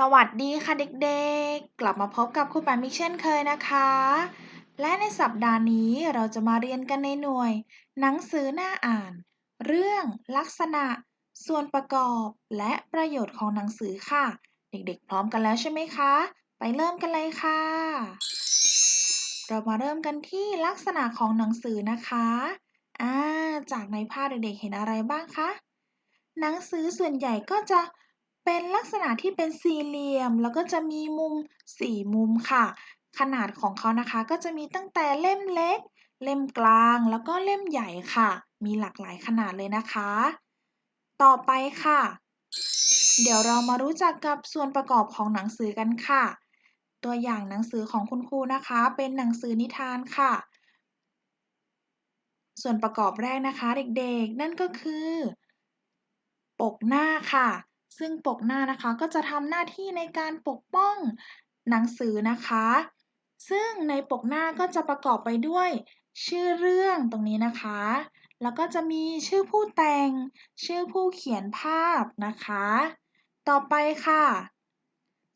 สวัสดีค่ะเด็กๆ กลับมาพบกับครูแปมอีกเช่นเคยนะคะ และในสัปดาห์นี้เราจะมาเรียนกันในหน่วย หนังสือหน้าอ่าน เรื่องลักษณะ ส่วนประกอบและประโยชน์ของหนังสือค่ะ เด็กๆ พร้อมกันแล้วใช่ไหมคะ ไปเริ่มกันเลยค่ะ เรามาเริ่มกันที่ลักษณะของหนังสือนะคะอ่าจากในภาพเด็กๆเห็นอะไรบ้างคะหนังสือส่วนใหญ่ก็จะ เป็นลักษณะที่เป็นสี่เหลี่ยม แล้วก็จะมีมุมสี่มุมค่ะ ขนาดของเขานะคะก็จะมีตั้งแต่เล่มเล็ก เล่มกลางแล้วก็เล่มใหญ่ค่ะ มีหลากหลายขนาดเลยนะคะ ต่อไปค่ะ เดี๋ยวเรามารู้จักกับส่วนประกอบของหนังสือกันค่ะ ตัวอย่างหนังสือของคุณครูนะคะ เป็นหนังสือนิทานค่ะ ส่วนประกอบแรกนะคะเด็กๆ นั่นก็คือ ปกหน้าค่ะ ซึ่งปกหน้านะคะก็จะทำหน้าที่ในการปกป้องหนังสือนะคะ ซึ่งในปกหน้าก็จะประกอบไปด้วยชื่อเรื่องตรงนี้นะคะ แล้วก็จะมีชื่อผู้แต่ง ชื่อผู้เขียนภาพนะคะ ต่อไปค่ะ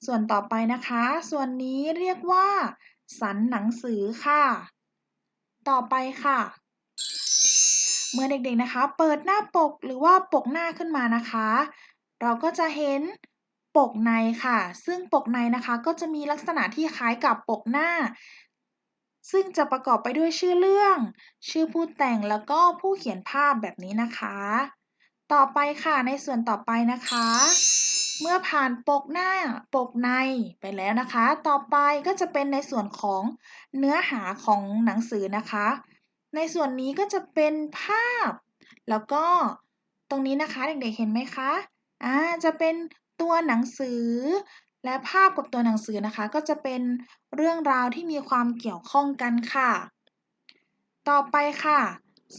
ส่วนต่อไปนะคะ ส่วนนี้เรียกว่า สันหนังสือค่ะ ต่อไปค่ะ เมื่อเด็กๆนะคะ เปิดหน้าปกหรือว่าปกหน้าขึ้นมานะคะ เราก็จะเห็นปกในค่ะ ซึ่งปกในนะคะก็จะมีลักษณะที่คล้ายกับปกหน้า ซึ่งจะประกอบไปด้วยชื่อเรื่อง ชื่อผู้แต่งแล้วก็ผู้เขียนภาพแบบนี้นะคะ ต่อไปค่ะในส่วนต่อไปนะคะ เมื่อผ่านปกหน้าปกในไปแล้วนะคะ ต่อไปก็จะเป็นในส่วนของเนื้อหาของหนังสือนะคะ ในส่วนนี้ก็จะเป็นภาพ แล้วก็ตรงนี้นะคะเด็กๆเห็นไหมคะ อ่า จะเป็นตัวหนังสือ และภาพกับตัวหนังสือนะคะ ก็จะเป็นเรื่องราวที่มีความเกี่ยวข้องกันค่ะ ต่อไปค่ะ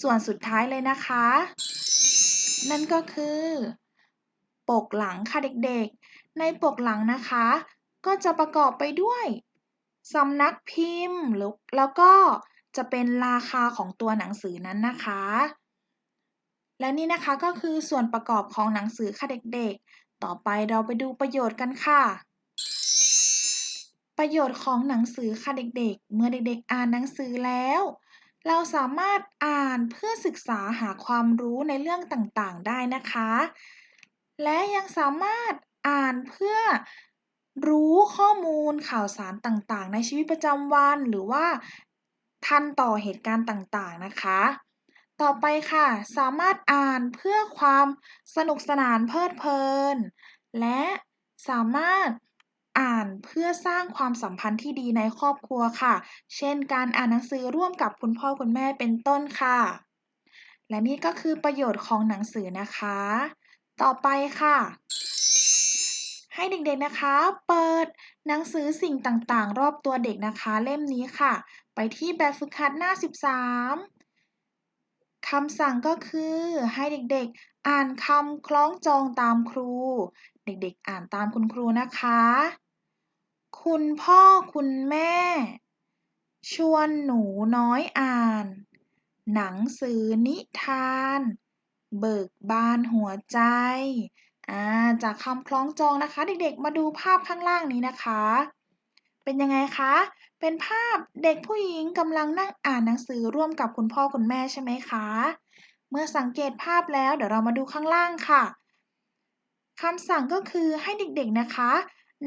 ส่วนสุดท้ายเลยนะคะ นั่นก็คือ ปกหลังค่ะเด็กๆ ในปกหลังนะคะ ก็จะประกอบไปด้วยสำนักพิมพ์แล้วก็จะเป็นราคาของตัวหนังสือนั้นนะคะ และนี่นะคะก็คือส่วนประกอบของหนังสือค่ะเด็กๆ ต่อไปเราไปดูประโยชน์กันค่ะ ประโยชน์ของหนังสือค่ะเด็กๆ เมื่อเด็กๆ อ่านหนังสือแล้ว เราสามารถอ่านเพื่อศึกษาหาความรู้ในเรื่องต่างๆ ได้นะคะ และยังสามารถอ่านเพื่อรู้ข้อมูลข่าวสารต่างๆ ในชีวิตประจำวันหรือว่าทันต่อเหตุการณ์ต่างๆ นะคะ ต่อไปค่ะ สามารถอ่านเพื่อความสนุกสนานเพลิดเพลิน และสามารถอ่านเพื่อสร้างความสัมพันธ์ที่ดีในครอบครัวค่ะ เช่น การอ่านหนังสือร่วมกับคุณพ่อคุณแม่เป็นต้นค่ะ และนี่ก็คือประโยชน์ของหนังสือนะคะ ต่อไปค่ะ ให้เด็กๆนะคะ เปิดหนังสือสิ่งต่างๆ รอบตัวเด็กนะคะ เล่มนี้ค่ะ ไปที่แบบฝึกหัดหน้า 13 คำสั่งก็คือให้เด็กๆ อ่านคำคล้องจองตามครู เด็กๆ อ่านตามคุณครูนะคะ คุณพ่อคุณแม่ ชวนหนูน้อยอ่าน หนังสือนิทาน เบิกบานหัวใจจากคำคล้องจองนะคะ เด็กๆ มาดูภาพข้างล่างนี้นะคะ เป็นยังไงคะ เป็นภาพเด็กผู้หญิงกำลังนั่งอ่านหนังสือร่วมกับคุณพ่อคุณแม่ใช่ไหมคะ เมื่อสังเกตภาพแล้วเดี๋ยวเรามาดูข้างล่างค่ะคำสั่งก็คือให้เด็กๆนะคะ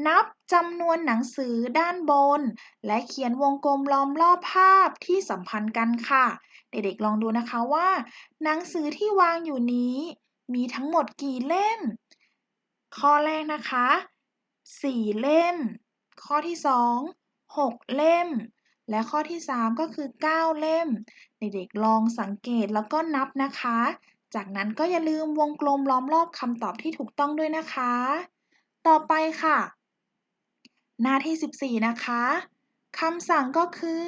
นับจำนวนหนังสือด้านบน และเขียนวงกลมล้อมรอบภาพที่สัมพันธ์กันค่ะ เด็กๆลองดูนะคะว่า หนังสือที่วางอยู่นี้ มีทั้งหมดกี่เล่ม ข้อแรกนะคะ 4 เล่ม ข้อที่ 2 6 เล่ม และข้อที่ 3 ก็คือ 9 เล่ม เด็กๆลองสังเกตแล้วก็นับนะคะ จากนั้นก็อย่าลืมวงกลมล้อมรอบคำตอบที่ถูกต้องด้วยนะคะ ต่อไปค่ะ หน้าที่ 14 นะคะคำสั่งก็คือ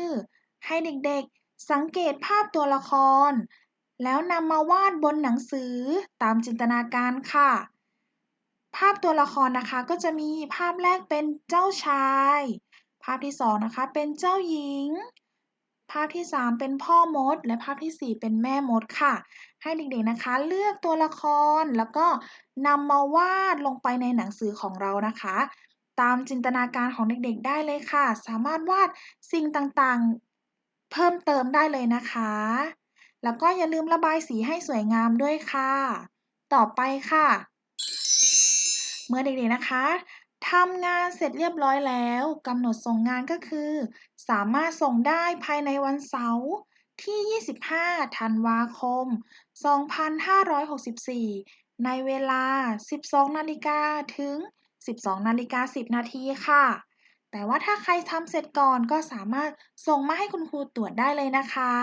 ให้เด็กๆสังเกตภาพตัวละคร แล้วนำมาวาดบนหนังสือตามจินตนาการค่ะ ภาพตัวละครนะคะก็จะมีภาพแรกเป็นเจ้าชาย ภาพที่สองนะคะเป็นเจ้าหญิง ภาพที่สามเป็นพ่อมด และภาพที่สี่เป็นแม่มดค่ะ ให้เด็กๆนะคะเลือกตัวละครแล้วก็นำมาวาดลงไปในหนังสือของเรานะคะ ตามจินตนาการของเด็กๆ ได้เลยค่ะ สามารถวาดสิ่งต่างๆ เพิ่มเติมได้เลยนะคะ แล้วก็อย่าลืมระบายสีให้สวยงามด้วยค่ะ ต่อไปค่ะ เมื่อเด็กๆนะคะทำงานเสร็จเรียบร้อยแล้วกำหนดส่งงานก็คือ สามารถส่งได้ภายในวันเสาร์ที่ 25 ธันวาคม 2564 ในเวลา 12 นาฬิกาถึง 12 นาฬิกา 10 นาทีค่ะ แต่ว่าถ้าใครทำเสร็จก่อนก็สามารถส่งมาให้คุณครูตรวจได้เลยนะคะ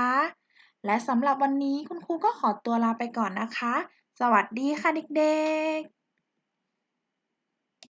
และสำหรับวันนี้คุณครูก็ขอตัวลาไปก่อนนะคะ สวัสดีค่ะเด็กๆ